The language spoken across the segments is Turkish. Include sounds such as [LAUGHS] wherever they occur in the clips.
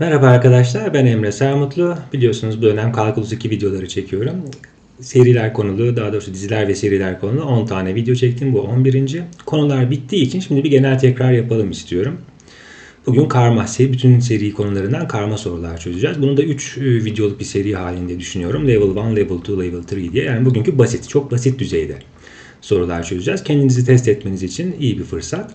Merhaba arkadaşlar, ben Emre Sermutlu. Biliyorsunuz bu dönem Kalkulus 2 videoları çekiyorum. Seriler konulu, daha doğrusu diziler ve seriler konulu 10 tane video çektim. Bu 11. Konular bittiği için şimdi bir genel tekrar yapalım istiyorum. Bugün karma, bütün seri konularından karma sorular çözeceğiz. Bunu da 3 videoluk bir seri halinde düşünüyorum. Level 1, Level 2, Level 3 diye. Yani bugünkü basit, çok basit düzeyde sorular çözeceğiz. Kendinizi test etmeniz için iyi bir fırsat.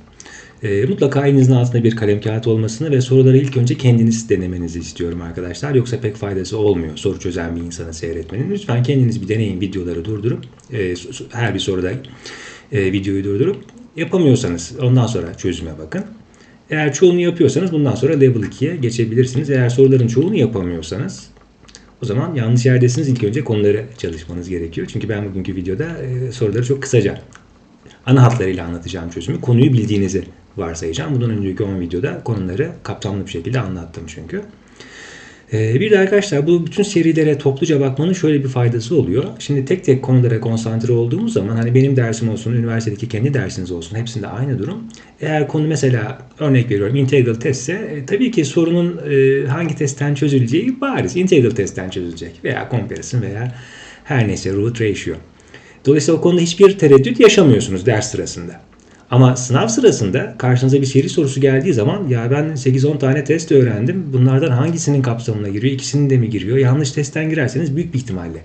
E, mutlaka elinizin altında bir kalem kağıt olmasını ve soruları ilk önce kendiniz denemenizi istiyorum arkadaşlar. Yoksa pek faydası olmuyor soru çözen bir insanı seyretmenin. Lütfen kendiniz bir deneyin videoları durdurup e, her bir soruda e, videoyu durdurup yapamıyorsanız ondan sonra çözüme bakın. Eğer çoğunu yapıyorsanız bundan sonra level 2'ye geçebilirsiniz. Eğer soruların çoğunu yapamıyorsanız o zaman yanlış yerdesiniz. İlk önce konuları çalışmanız gerekiyor. Çünkü ben bugünkü videoda e, soruları çok kısaca ana hatlarıyla anlatacağım çözümü. Konuyu bildiğinizi varsayacağım. Bundan önceki 10 videoda konuları kapsamlı bir şekilde anlattım çünkü. Ee, bir de arkadaşlar bu bütün serilere topluca bakmanın şöyle bir faydası oluyor. Şimdi tek tek konulara konsantre olduğumuz zaman hani benim dersim olsun, üniversitedeki kendi dersiniz olsun hepsinde aynı durum. Eğer konu mesela örnek veriyorum integral testse e, tabii ki sorunun e, hangi testten çözüleceği bariz. Integral testten çözülecek veya comparison veya her neyse root ratio. Dolayısıyla o konuda hiçbir tereddüt yaşamıyorsunuz ders sırasında. Ama sınav sırasında karşınıza bir seri sorusu geldiği zaman ya ben 8-10 tane test öğrendim. Bunlardan hangisinin kapsamına giriyor? İkisinin de mi giriyor? Yanlış testten girerseniz büyük bir ihtimalle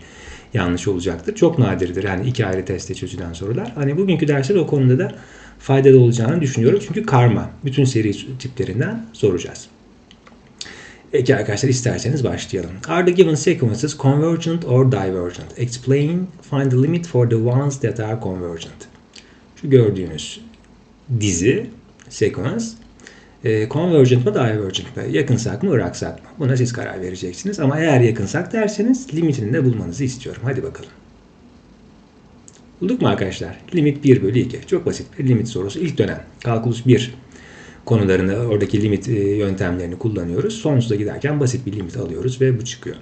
yanlış olacaktır. Çok nadirdir yani iki ayrı testte çözülen sorular. Hani bugünkü derste de o konuda da faydalı olacağını düşünüyorum. Çünkü karma bütün seri tiplerinden soracağız. Peki arkadaşlar isterseniz başlayalım. Are the given sequences convergent or divergent? Explain, find the limit for the ones that are convergent. Şu gördüğünüz dizi, sekans e, convergent mı divergent mi? Yakınsak mı ıraksak mı? Buna siz karar vereceksiniz. Ama eğer yakınsak derseniz limitini de bulmanızı istiyorum. Hadi bakalım. Bulduk mu arkadaşlar? Limit 1 bölü 2. Çok basit bir limit sorusu. İlk dönem. Kalkulus 1 konularını, oradaki limit e, yöntemlerini kullanıyoruz. Sonsuza giderken basit bir limit alıyoruz ve bu çıkıyor.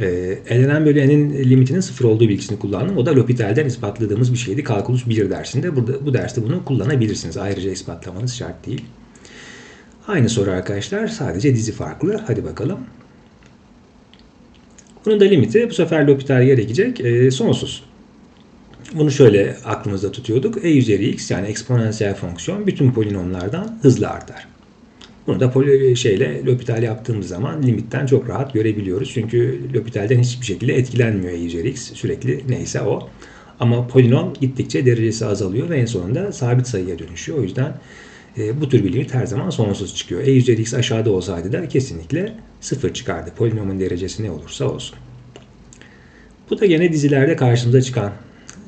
E, elenen bölü n'in limitinin sıfır olduğu bilgisini kullandım. O da L'Hopital'den ispatladığımız bir şeydi. Kalkulus 1 dersinde. Burada, bu derste bunu kullanabilirsiniz. Ayrıca ispatlamanız şart değil. Aynı soru arkadaşlar. Sadece dizi farklı. Hadi bakalım. Bunun da limiti bu sefer L'Hopital gerekecek. E, sonsuz. Bunu şöyle aklımızda tutuyorduk. E üzeri x yani eksponansiyel fonksiyon bütün polinomlardan hızlı artar. Bunu da poli şeyle L'Hopital yaptığımız zaman limitten çok rahat görebiliyoruz. Çünkü L'Hopital'den hiçbir şekilde etkilenmiyor E üzeri x. Sürekli neyse o. Ama polinom gittikçe derecesi azalıyor ve en sonunda sabit sayıya dönüşüyor. O yüzden e, bu tür bir limit her zaman sonsuz çıkıyor. E üzeri x aşağıda olsaydı da kesinlikle sıfır çıkardı. Polinomun derecesi ne olursa olsun. Bu da gene dizilerde karşımıza çıkan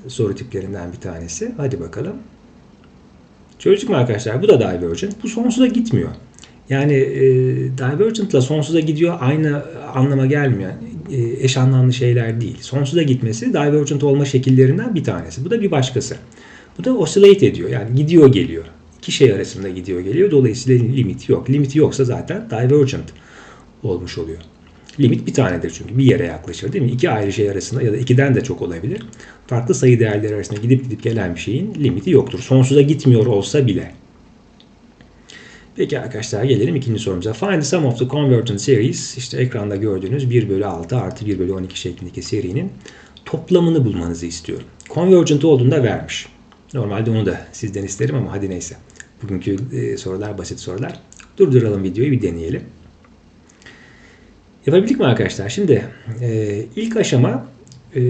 soru tiplerinden bir tanesi. Hadi bakalım. Çözdük mü arkadaşlar? Bu da divergent. Bu sonsuza gitmiyor. Yani e, divergent ile sonsuza gidiyor aynı anlama gelmiyor. E, eş anlamlı şeyler değil. Sonsuza gitmesi divergent olma şekillerinden bir tanesi. Bu da bir başkası. Bu da oscillate ediyor. Yani gidiyor geliyor. İki şey arasında gidiyor geliyor. Dolayısıyla limit yok. Limiti yoksa zaten divergent olmuş oluyor. Limit bir tanedir çünkü bir yere yaklaşır değil mi? İki ayrı şey arasında ya da ikiden de çok olabilir. Farklı sayı değerleri arasında gidip gidip gelen bir şeyin limiti yoktur. Sonsuza gitmiyor olsa bile. Peki arkadaşlar gelelim ikinci sorumuza. Find the sum of the convergent series. İşte ekranda gördüğünüz 1 bölü 6 artı 1 bölü 12 şeklindeki serinin toplamını bulmanızı istiyorum. Convergent olduğunda vermiş. Normalde onu da sizden isterim ama hadi neyse. Bugünkü sorular basit sorular. Durduralım videoyu bir deneyelim. Yapabildik mi arkadaşlar? Şimdi e, ilk aşama e,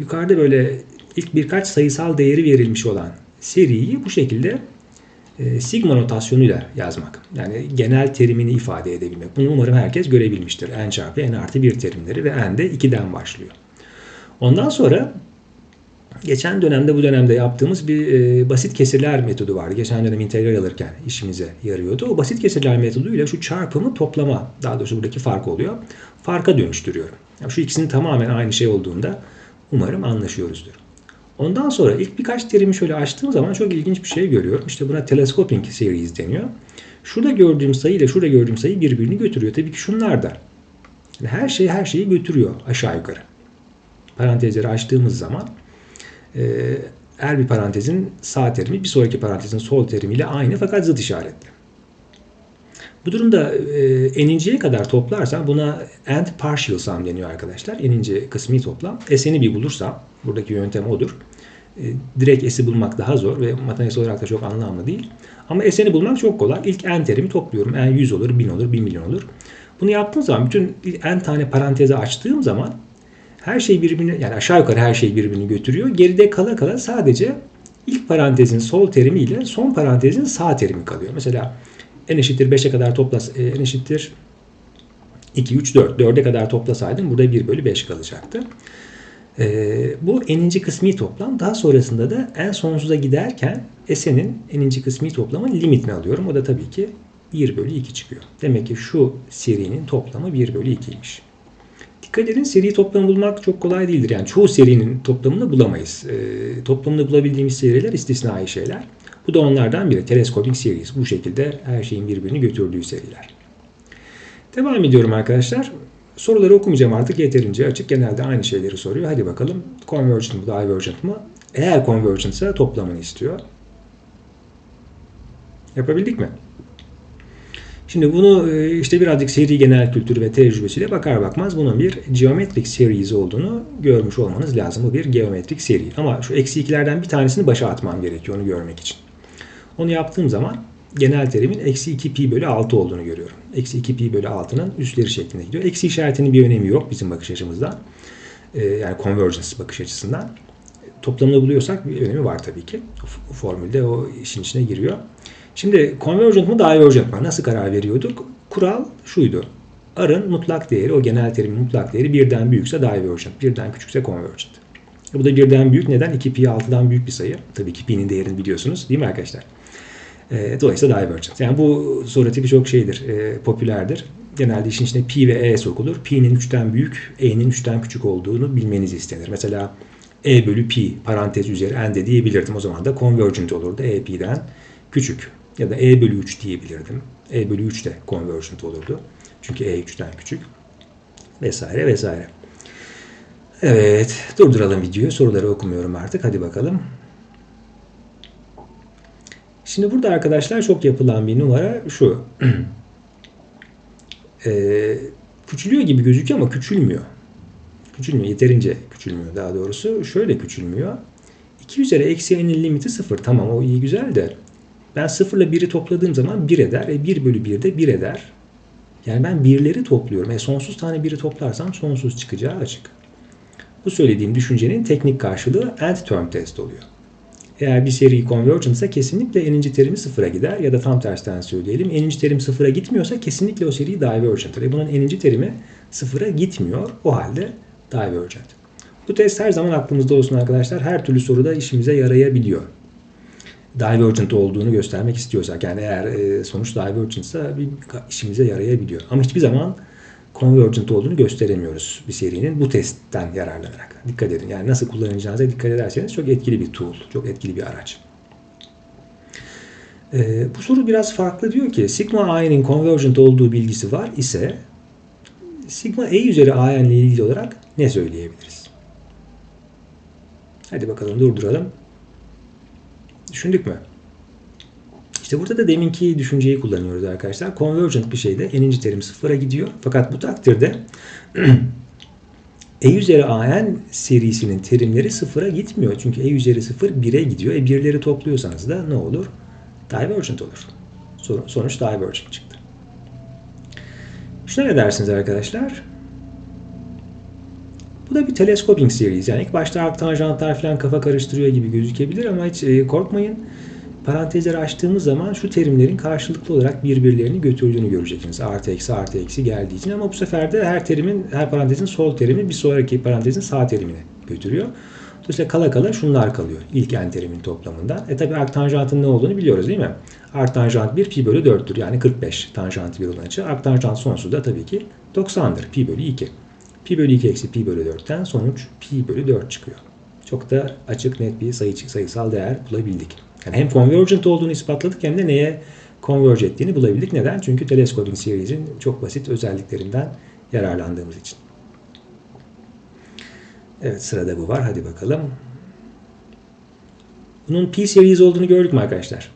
yukarıda böyle ilk birkaç sayısal değeri verilmiş olan seriyi bu şekilde e, sigma notasyonuyla yazmak. Yani genel terimini ifade edebilmek. Bunu umarım herkes görebilmiştir. n çarpı n artı 1 terimleri ve n de 2'den başlıyor. Ondan sonra geçen dönemde bu dönemde yaptığımız bir e, basit kesirler metodu vardı. Geçen dönem integral alırken işimize yarıyordu. O basit kesirler metoduyla şu çarpımı toplama, daha doğrusu buradaki fark oluyor. Farka dönüştürüyorum. Yani şu ikisinin tamamen aynı şey olduğunda umarım anlaşıyoruzdur. Ondan sonra ilk birkaç terimi şöyle açtığım zaman çok ilginç bir şey görüyorum. İşte buna telescoping series deniyor. Şurada gördüğüm sayı ile şurada gördüğüm sayı birbirini götürüyor. Tabii ki şunlar da. Yani her şey her şeyi götürüyor aşağı yukarı. Parantezleri açtığımız zaman her bir parantezin sağ terimi bir sonraki parantezin sol terimiyle aynı fakat zıt işaretli. Bu durumda e, n'inci kadar toplarsam buna and partial sum deniyor arkadaşlar. N'inci kısmi toplam. S'ini bir bulursam, buradaki yöntem odur. E, direkt S'i bulmak daha zor ve matematiksel olarak da çok anlamlı değil. Ama S'ini bulmak çok kolay. İlk n terimi topluyorum. n 100 olur, 1000 olur, 1 milyon olur. Bunu yaptığım zaman bütün n tane parantezi açtığım zaman her şey birbirini yani aşağı yukarı her şey birbirini götürüyor. Geride kala kala sadece ilk parantezin sol terimi ile son parantezin sağ terimi kalıyor. Mesela n eşittir 5'e kadar toplas e, n eşittir 2, 3, 4. 4'e kadar toplasaydım burada 1 bölü 5 kalacaktı. Ee, bu n'inci kısmi toplam. Daha sonrasında da en sonsuza giderken s'nin n'inci kısmi toplamın limitini alıyorum. O da tabii ki 1 bölü 2 çıkıyor. Demek ki şu serinin toplamı 1 bölü 2'ymiş. Dikkat edin seri toplamı bulmak çok kolay değildir. Yani çoğu serinin toplamını bulamayız. E, toplamını bulabildiğimiz seriler istisnai şeyler. Bu da onlardan biri. Telescoping series. Bu şekilde her şeyin birbirini götürdüğü seriler. Devam ediyorum arkadaşlar. Soruları okumayacağım artık yeterince açık. Genelde aynı şeyleri soruyor. Hadi bakalım. Convergent mı, divergent mı? Eğer convergent ise toplamını istiyor. Yapabildik mi? Şimdi bunu e, işte birazcık seri genel kültürü ve tecrübesiyle bakar bakmaz bunun bir geometrik series olduğunu görmüş olmanız lazım. Bu bir geometrik seri. Ama şu eksi ikilerden bir tanesini başa atmam gerekiyor onu görmek için. Onu yaptığım zaman genel terimin eksi 2 pi bölü 6 olduğunu görüyorum. Eksi 2 pi bölü 6'nın üstleri şeklinde gidiyor. Eksi işaretinin bir önemi yok bizim bakış açımızdan. Ee, yani convergence bakış açısından. Toplamını buluyorsak bir önemi var tabii ki. Formülde o işin içine giriyor. Şimdi convergent mı divergent mı? Nasıl karar veriyorduk? Kural şuydu. R'ın mutlak değeri, o genel terimin mutlak değeri birden büyükse divergent, birden küçükse convergent. Bu da birden büyük. Neden? 2 pi 6'dan büyük bir sayı. Tabii ki pi'nin değerini biliyorsunuz değil mi arkadaşlar? E, dolayısıyla divergent. Yani bu soru tipi çok şeydir, e, popülerdir. Genelde işin içine pi ve e sokulur. Pi'nin 3'ten büyük, e'nin 3'ten küçük olduğunu bilmeniz istenir. Mesela e bölü pi parantez üzeri n de diyebilirdim. O zaman da convergent olurdu. e pi'den küçük. Ya da e bölü 3 diyebilirdim. e bölü 3 de convergent olurdu. Çünkü e 3'ten küçük. Vesaire vesaire. Evet, durduralım videoyu. Soruları okumuyorum artık. Hadi bakalım. Şimdi burada arkadaşlar çok yapılan bir numara şu. [CLEARS THROAT] ee, küçülüyor gibi gözüküyor ama küçülmüyor. Küçülmüyor. Yeterince küçülmüyor daha doğrusu. Şöyle küçülmüyor. 2 üzeri eksi n'in limiti 0. Tamam o iyi güzel de. Ben 0 ile 1'i topladığım zaman 1 eder. E 1 bölü 1 de 1 eder. Yani ben birleri topluyorum. E sonsuz tane 1'i toplarsam sonsuz çıkacağı açık. Bu söylediğim düşüncenin teknik karşılığı end term test oluyor. Eğer bir seri convergent ise kesinlikle n'inci terimi sıfıra gider ya da tam tersten söyleyelim. n'inci terim sıfıra gitmiyorsa kesinlikle o seri divergent'tir. E bunun n'inci terimi sıfıra gitmiyor. O halde divergent. Bu test her zaman aklımızda olsun arkadaşlar. Her türlü soruda işimize yarayabiliyor. Divergent olduğunu göstermek istiyorsak yani eğer e, sonuç divergent ise bir işimize yarayabiliyor. Ama hiçbir zaman convergent olduğunu gösteremiyoruz bir serinin bu testten yararlanarak. Dikkat edin. Yani nasıl kullanacağınıza dikkat ederseniz çok etkili bir tool, çok etkili bir araç. Ee, bu soru biraz farklı diyor ki sigma a'nın convergent olduğu bilgisi var ise sigma e üzeri a'n ile ilgili olarak ne söyleyebiliriz? Hadi bakalım durduralım. Düşündük mü? İşte burada da deminki düşünceyi kullanıyoruz arkadaşlar. Convergent bir şeyde n'inci terim sıfıra gidiyor. Fakat bu takdirde [CLEARS THROAT] e üzeri an serisinin terimleri sıfıra gitmiyor. Çünkü e üzeri sıfır 1'e gidiyor. E birleri topluyorsanız da ne olur? Divergent olur. Sonuç divergent çıktı. Şuna ne dersiniz arkadaşlar? Bu da bir telescoping series. Yani ilk başta arc tanjantlar falan kafa karıştırıyor gibi gözükebilir ama hiç e, korkmayın parantezleri açtığımız zaman şu terimlerin karşılıklı olarak birbirlerini götürdüğünü göreceksiniz. Artı eksi artı eksi geldiği için ama bu sefer de her terimin, her parantezin sol terimi bir sonraki parantezin sağ terimine götürüyor. Dolayısıyla kala kala şunlar kalıyor ilk n terimin toplamında. E tabi arktanjantın ne olduğunu biliyoruz değil mi? Arktanjant 1 pi bölü 4'tür yani 45 tanjant bir olan açı. Arktanjant sonsuz da tabii ki 90'dır pi bölü 2. Pi bölü 2 eksi pi bölü 4'ten sonuç pi bölü 4 çıkıyor. Çok da açık net bir sayı, sayısal değer bulabildik. Yani hem convergent olduğunu ispatladık hem de neye converge ettiğini bulabildik. Neden? Çünkü telescoping series'in çok basit özelliklerinden yararlandığımız için. Evet sırada bu var. Hadi bakalım. Bunun P series olduğunu gördük mü arkadaşlar?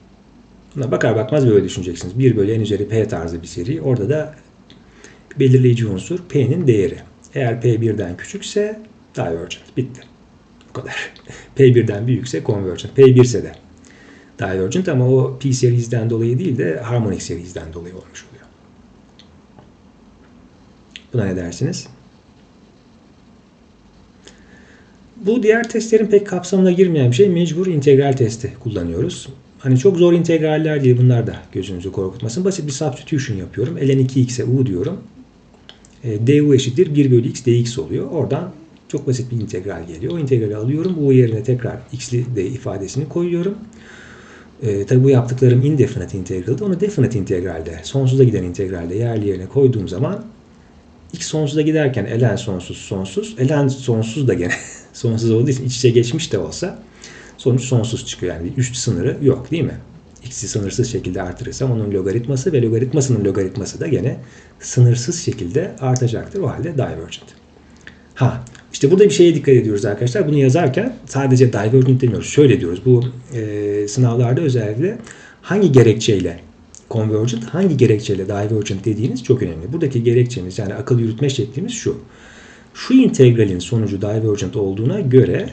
Buna bakar bakmaz böyle düşüneceksiniz. 1 bölü n üzeri p tarzı bir seri. Orada da belirleyici unsur p'nin değeri. Eğer p birden küçükse divergent. Bitti. Bu kadar. [LAUGHS] p birden büyükse convergent. p 1 ise de divergent ama o p serizden dolayı değil de harmonic serizden dolayı olmuş oluyor. Buna ne dersiniz? Bu diğer testlerin pek kapsamına girmeyen bir şey mecbur integral testi kullanıyoruz. Hani çok zor integraller diye bunlar da gözünüzü korkutmasın. Basit bir substitution yapıyorum. ln 2x'e u diyorum. E, du eşittir 1 bölü x dx oluyor. Oradan çok basit bir integral geliyor. O integrali alıyorum. U yerine tekrar x'li de ifadesini koyuyorum. E, tabi bu yaptıklarım indefinite integralde. Onu definite integralde, sonsuza giden integralde yerli yerine koyduğum zaman x sonsuza giderken ln sonsuz sonsuz. ln sonsuz da gene [LAUGHS] sonsuz olduğu için iç içe geçmiş de olsa sonuç sonsuz çıkıyor. Yani üst sınırı yok değil mi? X'i sınırsız şekilde artırırsam onun logaritması ve logaritmasının logaritması da gene sınırsız şekilde artacaktır. O halde divergent. Ha işte burada bir şeye dikkat ediyoruz arkadaşlar. Bunu yazarken sadece divergent demiyoruz. Şöyle diyoruz. Bu e, sınavlarda özellikle hangi gerekçeyle convergent, hangi gerekçeyle divergent dediğiniz çok önemli. Buradaki gerekçemiz yani akıl yürütme şeklimiz şu. Şu integralin sonucu divergent olduğuna göre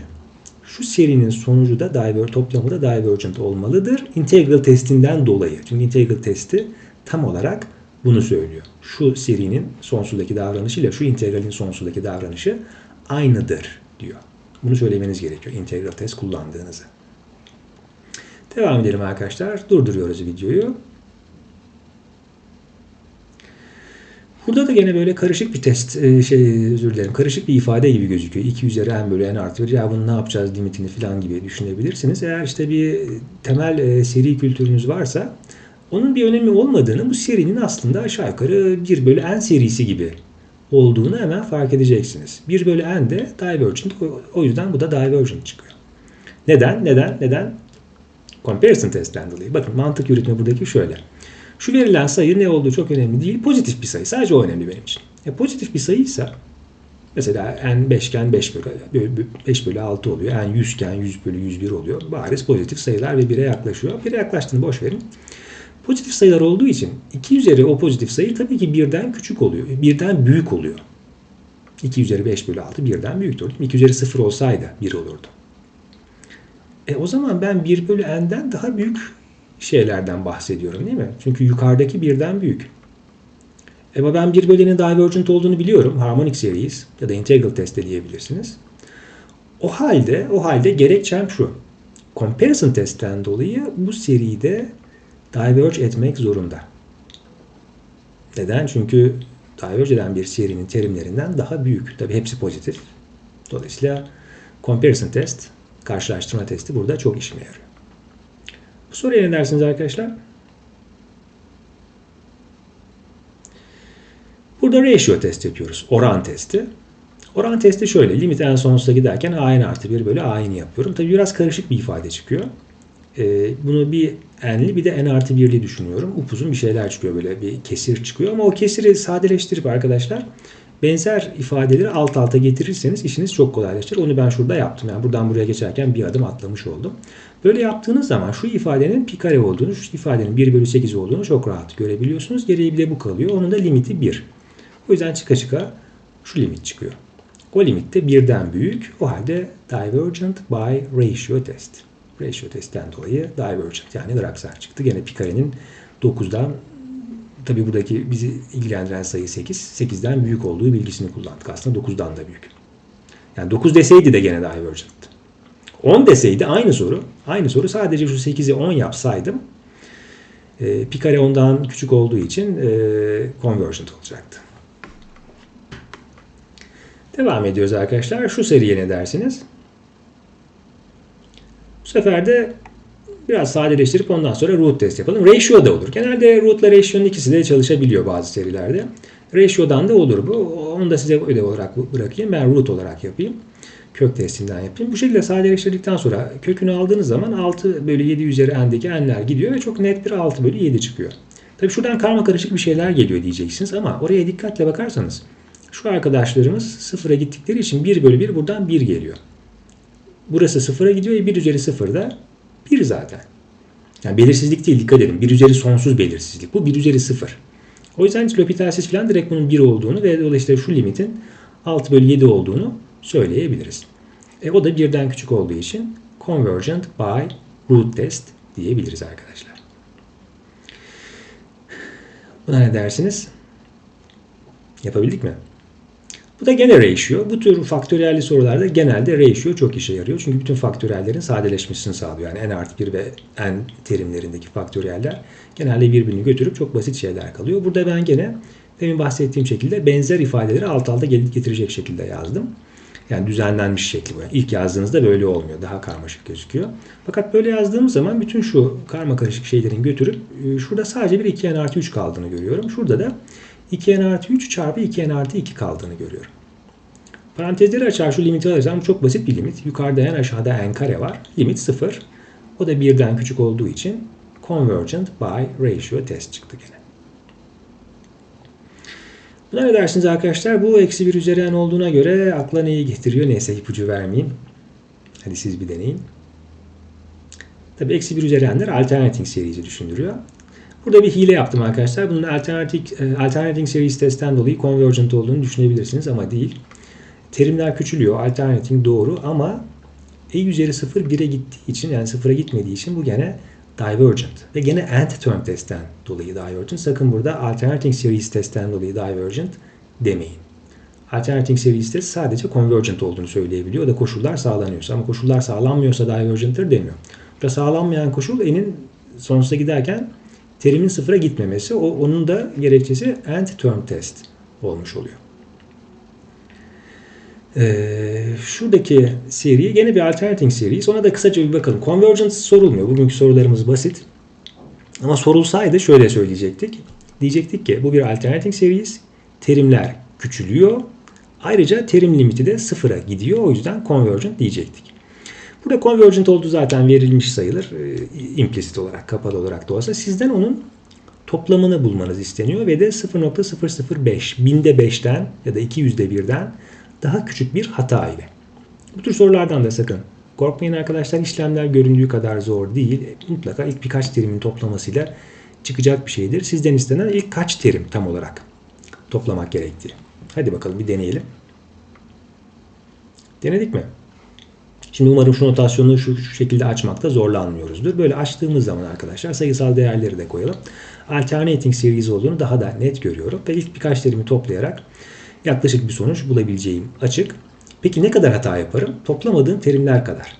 şu serinin sonucu da diver, toplamı da divergent olmalıdır. Integral testinden dolayı. Çünkü integral testi tam olarak bunu söylüyor. Şu serinin sonsuzdaki davranışı ile şu integralin sonsuzdaki davranışı aynıdır diyor. Bunu söylemeniz gerekiyor integral test kullandığınızı. Devam edelim arkadaşlar. Durduruyoruz videoyu. Burada da gene böyle karışık bir test, e, şey özür dilerim, karışık bir ifade gibi gözüküyor. 2 üzeri n bölü n artı 1. Ya bunu ne yapacağız limitini falan gibi düşünebilirsiniz. Eğer işte bir temel e, seri kültürünüz varsa onun bir önemi olmadığını bu serinin aslında aşağı yukarı 1 bölü n serisi gibi olduğunu hemen fark edeceksiniz. 1 bölü n de divergent. O yüzden bu da divergent çıkıyor. Neden? Neden? Neden? Comparison testten dolayı. Bakın mantık yürütme buradaki şöyle. Şu verilen sayı ne olduğu çok önemli değil. Pozitif bir sayı. Sadece o önemli benim için. E, pozitif bir sayıysa mesela n 5 iken 5 bölü, 5 bölü 6 oluyor. n 100 iken 100 bölü 101 oluyor. Bariz pozitif sayılar ve 1'e yaklaşıyor. 1'e yaklaştığını boş verin. Pozitif sayılar olduğu için 2 üzeri o pozitif sayı tabii ki birden küçük oluyor. Birden büyük oluyor. 2 üzeri 5 bölü 6 birden büyüktür. 2 üzeri 0 olsaydı 1 olurdu. E o zaman ben 1 bölü n'den daha büyük şeylerden bahsediyorum değil mi? Çünkü yukarıdaki birden büyük. Ama ben bir bölgenin divergent olduğunu biliyorum. Harmonic series ya da integral test de diyebilirsiniz. O halde o halde gerekçem şu. Comparison testten dolayı bu seride diverge etmek zorunda. Neden? Çünkü diverge eden bir serinin terimlerinden daha büyük. Tabi hepsi pozitif. Dolayısıyla comparison test, karşılaştırma testi burada çok işime yarıyor. Bu soruya ne dersiniz arkadaşlar? Burada ratio test yapıyoruz. Oran testi. Oran testi şöyle. Limit en sonsuza giderken a n artı 1 bölü a n yapıyorum. Tabi biraz karışık bir ifade çıkıyor. Ee, bunu bir n'li bir de n artı 1'li düşünüyorum. Upuzun bir şeyler çıkıyor böyle bir kesir çıkıyor. Ama o kesiri sadeleştirip arkadaşlar benzer ifadeleri alt alta getirirseniz işiniz çok kolaylaşır. Onu ben şurada yaptım. Yani buradan buraya geçerken bir adım atlamış oldum. Böyle yaptığınız zaman şu ifadenin pi kare olduğunu, şu ifadenin 1 bölü 8 olduğunu çok rahat görebiliyorsunuz. Geriye bir de bu kalıyor. Onun da limiti 1. O yüzden çıka çıka şu limit çıkıyor. O limit de 1'den büyük. O halde divergent by ratio test. Ratio testten dolayı divergent yani Draxler çıktı. Gene pi karenin 9'dan tabi buradaki bizi ilgilendiren sayı 8. 8'den büyük olduğu bilgisini kullandık. Aslında 9'dan da büyük. Yani 9 deseydi de gene divergent. 10 deseydi aynı soru. Aynı soru sadece şu 8'i 10 yapsaydım e, pi kare ondan küçük olduğu için e, convergent olacaktı. Devam ediyoruz arkadaşlar. Şu seriye ne dersiniz? Sefer de biraz sadeleştirip ondan sonra root test yapalım. Ratio da olur. Genelde root ile ratio'nun ikisi de çalışabiliyor bazı serilerde. Ratio'dan da olur bu. Onu da size ödev olarak bırakayım. Ben root olarak yapayım kök testinden yapayım. Bu şekilde sadeleştirdikten sonra kökünü aldığınız zaman 6 bölü 7 üzeri n'deki n'ler gidiyor ve çok net bir 6 bölü 7 çıkıyor. Tabi şuradan karma karışık bir şeyler geliyor diyeceksiniz ama oraya dikkatle bakarsanız şu arkadaşlarımız sıfıra gittikleri için 1 bölü 1 buradan 1 geliyor. Burası sıfıra gidiyor. 1 üzeri 0 da 1 zaten. Yani belirsizlik değil dikkat edin. 1 üzeri sonsuz belirsizlik. Bu 1 üzeri 0. O yüzden L'Hopital'siz falan direkt bunun 1 olduğunu ve dolayısıyla şu limitin 6 bölü 7 olduğunu söyleyebiliriz. E, o da birden küçük olduğu için convergent by root test diyebiliriz arkadaşlar. Buna ne dersiniz? Yapabildik mi? Bu da gene ratio. Bu tür faktöriyelli sorularda genelde ratio çok işe yarıyor. Çünkü bütün faktöriyellerin sadeleşmesini sağlıyor. Yani n artı 1 ve n terimlerindeki faktöriyeller genelde birbirini götürüp çok basit şeyler kalıyor. Burada ben gene demin bahsettiğim şekilde benzer ifadeleri alt alta getirecek şekilde yazdım. Yani düzenlenmiş şekli bu. Yani ilk yazdığınızda böyle olmuyor. Daha karmaşık gözüküyor. Fakat böyle yazdığım zaman bütün şu karma karışık şeylerin götürüp e, şurada sadece bir 2n artı 3 kaldığını görüyorum. Şurada da 2n artı 3 çarpı 2n artı 2 kaldığını görüyorum. Parantezleri açar şu limiti alırsam çok basit bir limit. Yukarıda n aşağıda n kare var. Limit 0. O da birden küçük olduğu için convergent by ratio test çıktı gene. Buna ne dersiniz arkadaşlar? Bu eksi 1 üzeri n olduğuna göre akla neyi getiriyor? Neyse ipucu vermeyeyim. Hadi siz bir deneyin. Tabi eksi 1 üzeri n'ler alternating serisi düşündürüyor. Burada bir hile yaptım arkadaşlar. Bunun alternating, alternating series testten dolayı convergent olduğunu düşünebilirsiniz ama değil. Terimler küçülüyor. Alternating doğru ama e üzeri 0 1'e gittiği için yani 0'a gitmediği için bu gene divergent. Ve gene nth term testten dolayı divergent. Sakın burada alternating series testten dolayı divergent demeyin. Alternating series test sadece convergent olduğunu söyleyebiliyor. O da koşullar sağlanıyorsa. Ama koşullar sağlanmıyorsa divergent'tır demiyor. Burada sağlanmayan koşul n'in sonsuza giderken terimin sıfıra gitmemesi. O, onun da gerekçesi nth term test olmuş oluyor. Ee, şuradaki seri gene bir alternating seri. Ona da kısaca bir bakalım. Convergence sorulmuyor. Bugünkü sorularımız basit. Ama sorulsaydı şöyle söyleyecektik. Diyecektik ki bu bir alternating series. Terimler küçülüyor. Ayrıca terim limiti de sıfıra gidiyor. O yüzden convergent diyecektik. Burada convergent olduğu zaten verilmiş sayılır. E, implicit olarak, kapalı olarak da olsa. Sizden onun toplamını bulmanız isteniyor ve de 0.005 binde 5'ten ya da 200'de 1'den daha küçük bir hata ile. Bu tür sorulardan da sakın korkmayın arkadaşlar. İşlemler göründüğü kadar zor değil. Mutlaka ilk birkaç terimin toplamasıyla çıkacak bir şeydir. Sizden istenen ilk kaç terim tam olarak toplamak gerektiği. Hadi bakalım bir deneyelim. Denedik mi? Şimdi umarım şu notasyonu şu, şu şekilde açmakta zorlanmıyoruzdur. Böyle açtığımız zaman arkadaşlar sayısal değerleri de koyalım. Alternating series olduğunu daha da net görüyorum. Ve ilk birkaç terimi toplayarak yaklaşık bir sonuç bulabileceğim açık. Peki ne kadar hata yaparım? Toplamadığım terimler kadar.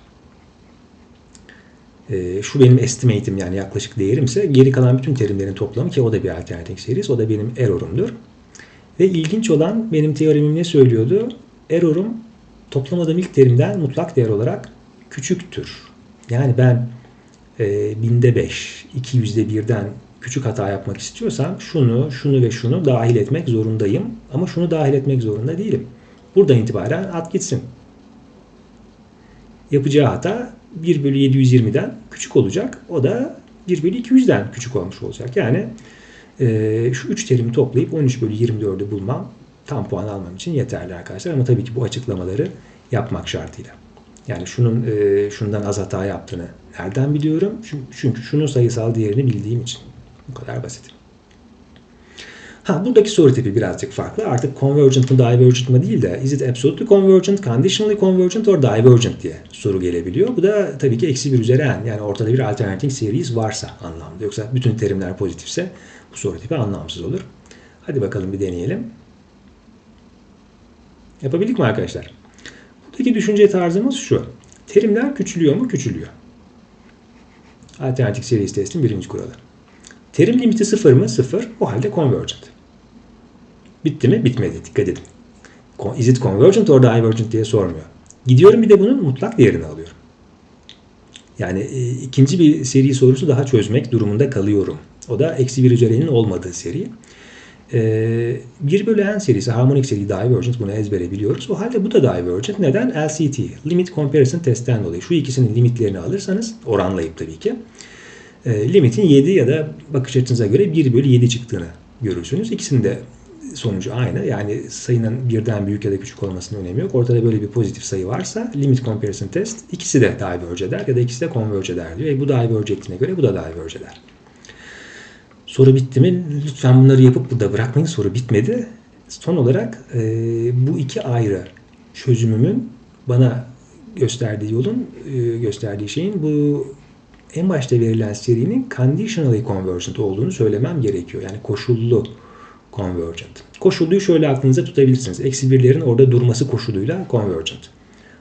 E, şu benim estimate'im yani yaklaşık değerimse geri kalan bütün terimlerin toplamı ki o da bir alternating series. O da benim error'umdur. Ve ilginç olan benim teoremim ne söylüyordu? Error'um toplamadığım ilk terimden mutlak değer olarak küçüktür. Yani ben e, binde 5, 200'de birden küçük hata yapmak istiyorsam şunu, şunu ve şunu dahil etmek zorundayım. Ama şunu dahil etmek zorunda değilim. Buradan itibaren at gitsin. Yapacağı hata 1 bölü 720'den küçük olacak. O da 1 bölü 200'den küçük olmuş olacak. Yani e, şu 3 terimi toplayıp 13 bölü 24'ü bulmam tam puan almam için yeterli arkadaşlar. Ama tabii ki bu açıklamaları yapmak şartıyla. Yani şunun e, şundan az hata yaptığını nereden biliyorum? Çünkü, şunun sayısal değerini bildiğim için. Bu kadar basit. Ha buradaki soru tipi birazcık farklı. Artık convergent mı divergent mı değil de is it absolutely convergent, conditionally convergent or divergent diye soru gelebiliyor. Bu da tabii ki eksi bir üzeri n. Yani ortada bir alternating series varsa anlamda. Yoksa bütün terimler pozitifse bu soru tipi anlamsız olur. Hadi bakalım bir deneyelim. Yapabildik mi arkadaşlar? Buradaki düşünce tarzımız şu. Terimler küçülüyor mu? Küçülüyor. Alternatif series testin birinci kuralı. Terim limiti sıfır mı? Sıfır. O halde convergent. Bitti mi? Bitmedi. Dikkat edin. Is it convergent or divergent diye sormuyor. Gidiyorum bir de bunun mutlak değerini alıyorum. Yani e, ikinci bir seri sorusu daha çözmek durumunda kalıyorum. O da eksi bir üzerinin olmadığı seri. E, 1 bölü n serisi harmonik seri divergent bunu ezbere biliyoruz. O halde bu da divergent. Neden? LCT, Limit Comparison Test'ten dolayı. Şu ikisinin limitlerini alırsanız oranlayıp tabii ki e, limitin 7 ya da bakış açınıza göre 1 bölü 7 çıktığını görürsünüz. İkisini de sonucu aynı. Yani sayının birden büyük ya da küçük olmasının önemi yok. Ortada böyle bir pozitif sayı varsa limit comparison test ikisi de diverge eder ya da ikisi de converge eder diyor. E bu diverge ettiğine göre bu da diverge eder. Soru bitti mi? Lütfen bunları yapıp burada bırakmayın. Soru bitmedi. Son olarak e, bu iki ayrı çözümümün bana gösterdiği yolun e, gösterdiği şeyin bu en başta verilen serinin conditionally convergent olduğunu söylemem gerekiyor. Yani koşullu convergent. Koşulluyu şöyle aklınıza tutabilirsiniz. Eksi birlerin orada durması koşuluyla convergent.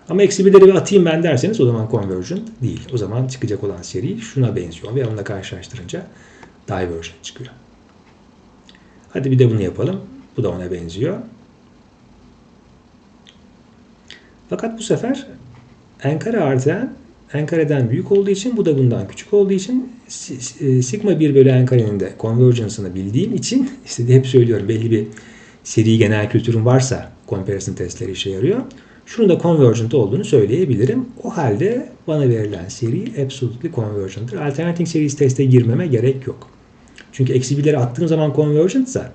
Ama eksi birleri bir atayım ben derseniz o zaman convergent değil. O zaman çıkacak olan seri şuna benziyor ve onunla karşılaştırınca divergent çıkıyor. Hadi bir de bunu yapalım. Bu da ona benziyor. Fakat bu sefer n kare artı büyük olduğu için bu da bundan küçük olduğu için e, sigma 1 bölü n karenin de convergence'ını bildiğim için [LAUGHS] işte hep söylüyorum belli bir seri genel kültürüm varsa comparison testleri işe yarıyor. Şunun da convergent olduğunu söyleyebilirim. O halde bana verilen seri absolutely convergent'tır. Alternating series teste girmeme gerek yok. Çünkü eksi birleri attığım zaman convergent'sa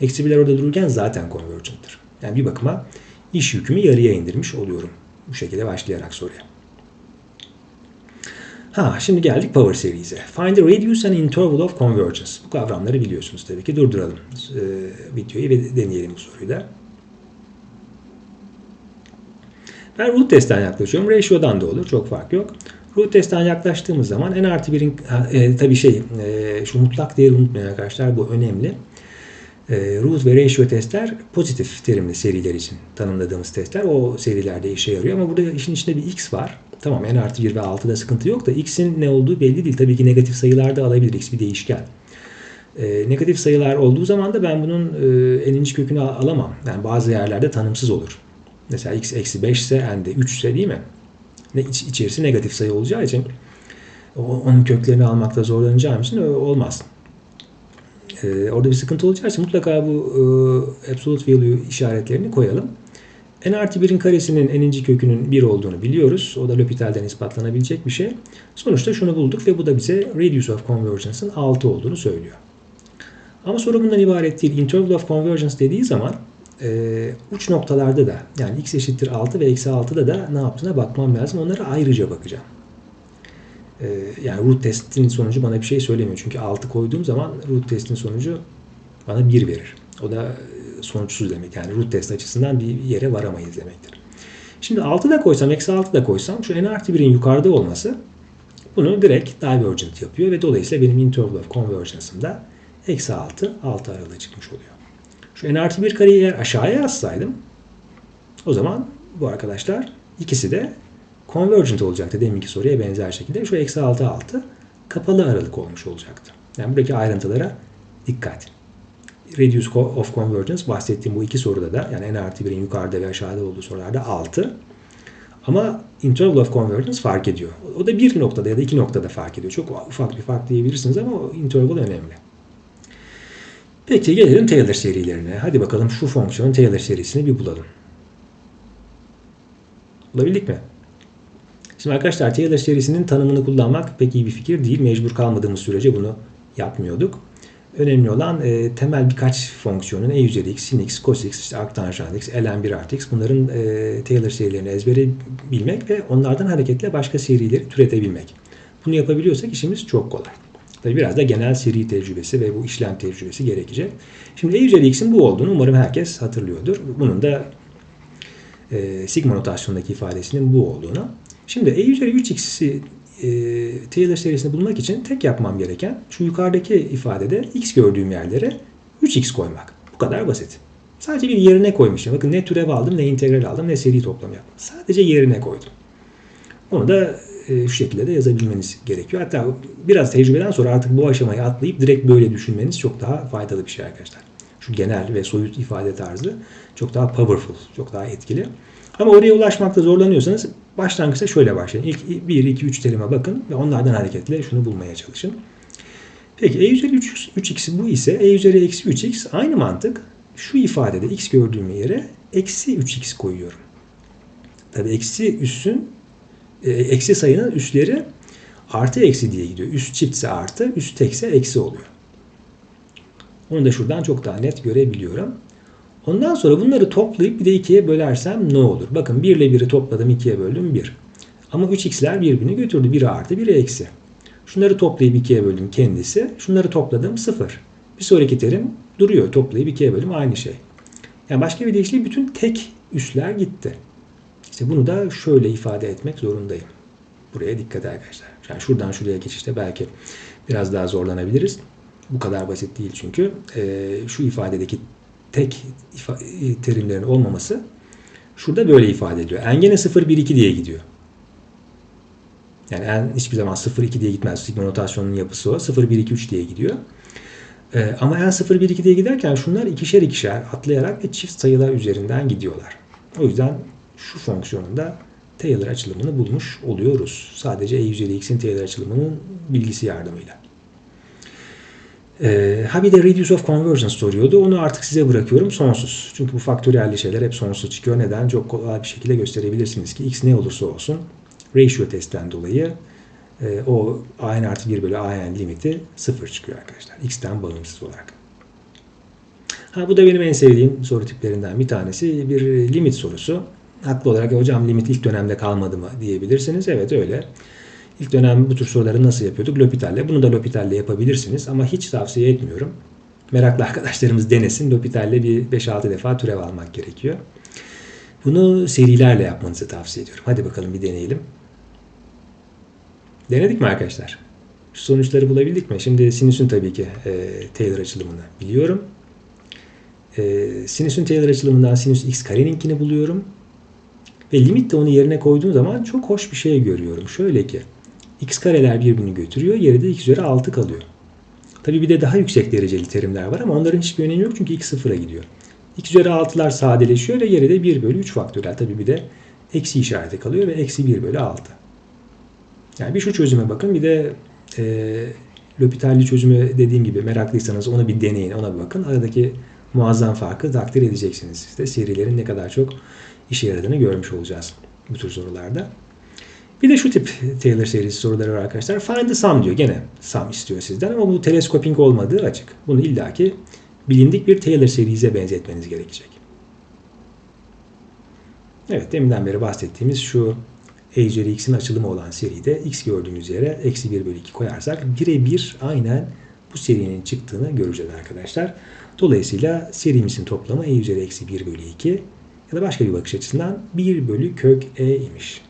eksi birler orada dururken zaten convergent'tır. Yani bir bakıma iş yükümü yarıya indirmiş oluyorum. Bu şekilde başlayarak soruya. Ha, şimdi geldik Power Series'e. Find the radius and interval of convergence. Bu kavramları biliyorsunuz tabii ki. Durduralım e, videoyu ve deneyelim bu soruyu da. Ben root testten yaklaşıyorum. Ratio'dan da olur. Çok fark yok. Root testten yaklaştığımız zaman n artı 1'in e, tabii şey e, şu mutlak değeri unutmayın arkadaşlar. Bu önemli. E, root ve ratio testler pozitif terimli seriler için tanımladığımız testler. O serilerde işe yarıyor ama burada işin içinde bir x var. Tamam n artı 1 ve 6'da sıkıntı yok da x'in ne olduğu belli değil. Tabii ki negatif sayılar da alabilir. x bir değişken. E, negatif sayılar olduğu zaman da ben bunun e, n'inci kökünü alamam. Yani bazı yerlerde tanımsız olur. Mesela x eksi 5 ise n de 3 ise değil mi? Ne, iç, içerisi negatif sayı olacağı için onun köklerini almakta zorlanacağım için olmaz. Ee, orada bir sıkıntı olacağı için mutlaka bu e, absolute value işaretlerini koyalım. n artı 1'in karesinin n'inci kökünün 1 olduğunu biliyoruz. O da L'Hopital'den ispatlanabilecek bir şey. Sonuçta şunu bulduk ve bu da bize radius of convergence'ın 6 olduğunu söylüyor. Ama soru bundan ibaret değil. Interval of convergence dediği zaman e, uç noktalarda da yani x eşittir 6 ve eksi 6'da da ne yaptığına bakmam lazım. Onlara ayrıca bakacağım. E, yani root testin sonucu bana bir şey söylemiyor. Çünkü 6 koyduğum zaman root testin sonucu bana 1 verir. O da sonuçsuz demek. Yani root test açısından bir yere varamayız demektir. Şimdi 6 da koysam, eksi 6 da koysam şu n artı 1'in yukarıda olması bunu direkt divergent yapıyor ve dolayısıyla benim interval of convergence'ım da eksi 6, 6 aralığı çıkmış oluyor. Şu n artı 1 kareyi eğer aşağıya yazsaydım o zaman bu arkadaşlar ikisi de convergent olacaktı deminki soruya benzer şekilde. Şu eksi 6 6 kapalı aralık olmuş olacaktı. Yani buradaki ayrıntılara dikkat. Radius of convergence bahsettiğim bu iki soruda da yani n artı 1'in yukarıda ve aşağıda olduğu sorularda 6. Ama interval of convergence fark ediyor. O da bir noktada ya da iki noktada fark ediyor. Çok ufak bir fark diyebilirsiniz ama interval önemli. Peki gelelim Taylor serilerine. Hadi bakalım şu fonksiyonun Taylor serisini bir bulalım. Bulabildik mi? Şimdi arkadaşlar Taylor serisinin tanımını kullanmak pek iyi bir fikir değil. Mecbur kalmadığımız sürece bunu yapmıyorduk. Önemli olan e, temel birkaç fonksiyonun e üzeri x, sin x, cos x, işte arctanjant x, ln1 artı x bunların e, Taylor serilerini ezbere bilmek ve onlardan hareketle başka serileri türetebilmek. Bunu yapabiliyorsak işimiz çok kolay. Tabi biraz da genel seri tecrübesi ve bu işlem tecrübesi gerekecek. Şimdi e üzeri x'in bu olduğunu umarım herkes hatırlıyordur. Bunun da e, sigma notasyondaki ifadesinin bu olduğunu. Şimdi e üzeri 3x'i e, Taylor serisini bulmak için tek yapmam gereken şu yukarıdaki ifadede x gördüğüm yerlere 3x koymak. Bu kadar basit. Sadece bir yerine koymuşum. Bakın ne türev aldım, ne integral aldım, ne seri toplam yaptım. Sadece yerine koydum. Onu da şu şekilde de yazabilmeniz gerekiyor. Hatta biraz tecrübeden sonra artık bu aşamayı atlayıp direkt böyle düşünmeniz çok daha faydalı bir şey arkadaşlar. Şu genel ve soyut ifade tarzı çok daha powerful, çok daha etkili. Ama oraya ulaşmakta zorlanıyorsanız başlangıçta şöyle başlayın. İlk 1, 2, 3 terime bakın ve onlardan hareketle şunu bulmaya çalışın. Peki e üzeri 3, 3x bu ise e üzeri eksi 3x aynı mantık. Şu ifadede x gördüğüm yere eksi 3x koyuyorum. Tabi eksi üssün e, eksi sayının üsleri artı eksi diye gidiyor. Üst çiftse artı, üst tekse eksi oluyor. Onu da şuradan çok daha net görebiliyorum. Ondan sonra bunları toplayıp bir de ikiye bölersem ne olur? Bakın 1 ile 1'i topladım ikiye böldüm 1. Ama 3x'ler birbirini götürdü. 1 artı 1 eksi. Şunları toplayıp ikiye böldüm kendisi. Şunları topladım 0. Bir sonraki terim duruyor. Toplayıp ikiye bölüm aynı şey. Yani başka bir deyişle bütün tek üsler gitti. İşte bunu da şöyle ifade etmek zorundayım. Buraya dikkat arkadaşlar. Yani şuradan şuraya geçişte belki biraz daha zorlanabiliriz. Bu kadar basit değil çünkü. Ee, şu ifadedeki tek ifa- terimlerin olmaması şurada böyle ifade ediliyor. En gene 0, 1, 2 diye gidiyor. Yani en hiçbir zaman 0, 2 diye gitmez. Sigma notasyonunun yapısı o. 0, 1, 2, 3 diye gidiyor. Ee, ama en 0, 1, 2 diye giderken şunlar ikişer ikişer atlayarak ve çift sayılar üzerinden gidiyorlar. O yüzden şu fonksiyonunda Taylor açılımını bulmuş oluyoruz. Sadece e üzeri x'in Taylor açılımının bilgisi yardımıyla. Ee, ha bir de radius of convergence soruyordu. Onu artık size bırakıyorum sonsuz. Çünkü bu faktöriyelli şeyler hep sonsuz çıkıyor. Neden? Çok kolay bir şekilde gösterebilirsiniz ki x ne olursa olsun ratio testten dolayı e, o a n artı 1 bölü a n limiti sıfır çıkıyor arkadaşlar. x'ten bağımsız olarak. Ha bu da benim en sevdiğim soru tiplerinden bir tanesi. Bir limit sorusu. Haklı olarak hocam limit ilk dönemde kalmadı mı diyebilirsiniz. Evet öyle. İlk dönem bu tür soruları nasıl yapıyorduk? L'Hopital'le. Bunu da L'Hopital'le yapabilirsiniz ama hiç tavsiye etmiyorum. Meraklı [LAUGHS] arkadaşlarımız denesin. L'Hopital'le bir 5-6 defa türev almak gerekiyor. Bunu serilerle yapmanızı tavsiye ediyorum. Hadi bakalım bir deneyelim. Denedik mi arkadaşlar? Şu sonuçları bulabildik mi? Şimdi sinüsün tabii ki e, Taylor açılımını biliyorum. E, sinüsün Taylor açılımından sinüs x kareninkini buluyorum. Ve limit de onu yerine koyduğum zaman çok hoş bir şey görüyorum. Şöyle ki x kareler birbirini götürüyor. Geride x üzeri 6 kalıyor. Tabii bir de daha yüksek dereceli terimler var ama onların hiçbir önemi yok çünkü x sıfıra gidiyor. x üzeri 6'lar sadeleşiyor ve geride 1 bölü 3 faktörel. Tabii bir de eksi işareti kalıyor ve eksi 1 bölü 6. Yani bir şu çözüme bakın bir de e, L'Hopital'li çözümü dediğim gibi meraklıysanız onu bir deneyin ona bir bakın. Aradaki muazzam farkı takdir edeceksiniz. De serilerin ne kadar çok işe yaradığını görmüş olacağız bu tür sorularda. Bir de şu tip Taylor serisi soruları var arkadaşlar. Find the sum diyor. Gene sum istiyor sizden ama bu teleskoping olmadığı açık. Bunu illaki bilindik bir Taylor serize benzetmeniz gerekecek. Evet deminden beri bahsettiğimiz şu e üzeri x'in açılımı olan seride x gördüğünüz yere eksi 1 bölü 2 koyarsak birebir aynen bu serinin çıktığını göreceğiz arkadaşlar. Dolayısıyla serimizin toplamı e üzeri eksi 1 bölü 2 ya da başka bir bakış açısından 1 bölü kök e imiş.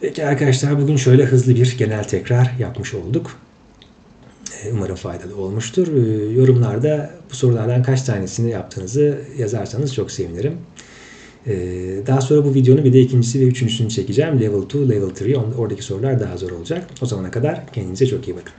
Peki arkadaşlar bugün şöyle hızlı bir genel tekrar yapmış olduk. E, Umarım faydalı olmuştur. E, Yorumlarda bu sorulardan kaç tanesini yaptığınızı yazarsanız çok sevinirim. E, Daha sonra bu videonun bir de ikincisi ve üçüncüsünü çekeceğim. Level 2, Level 3. Oradaki sorular daha zor olacak. O zamana kadar kendinize çok iyi bakın.